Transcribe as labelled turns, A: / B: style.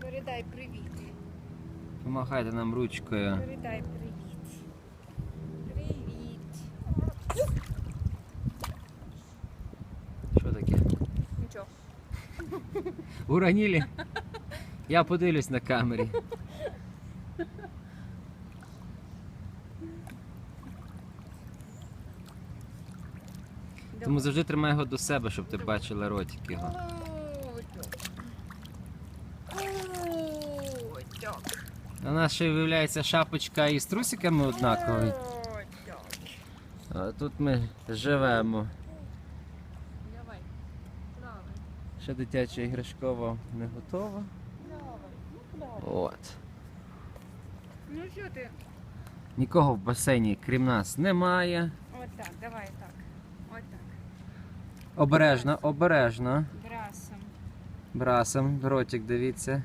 A: Передай привіт. Помахайте нам ручкою.
B: Передай привіт. Привіт.
A: Що таке?
B: Нічого.
A: Уронили? Я подивлюсь на камері. Тому завжди тримай його до себе, щоб ти бачила ротик його. У нас ще виявляється шапочка із трусиками однакові. А тут ми живемо.
B: Давай.
A: Ще дитяча іграшкова не готова. От.
B: Ну що ти?
A: Нікого в басейні, крім нас, немає.
B: Отак, давай так. Отак.
A: Обережно, обережно.
B: Брасом.
A: Брасом, ротик, дивіться.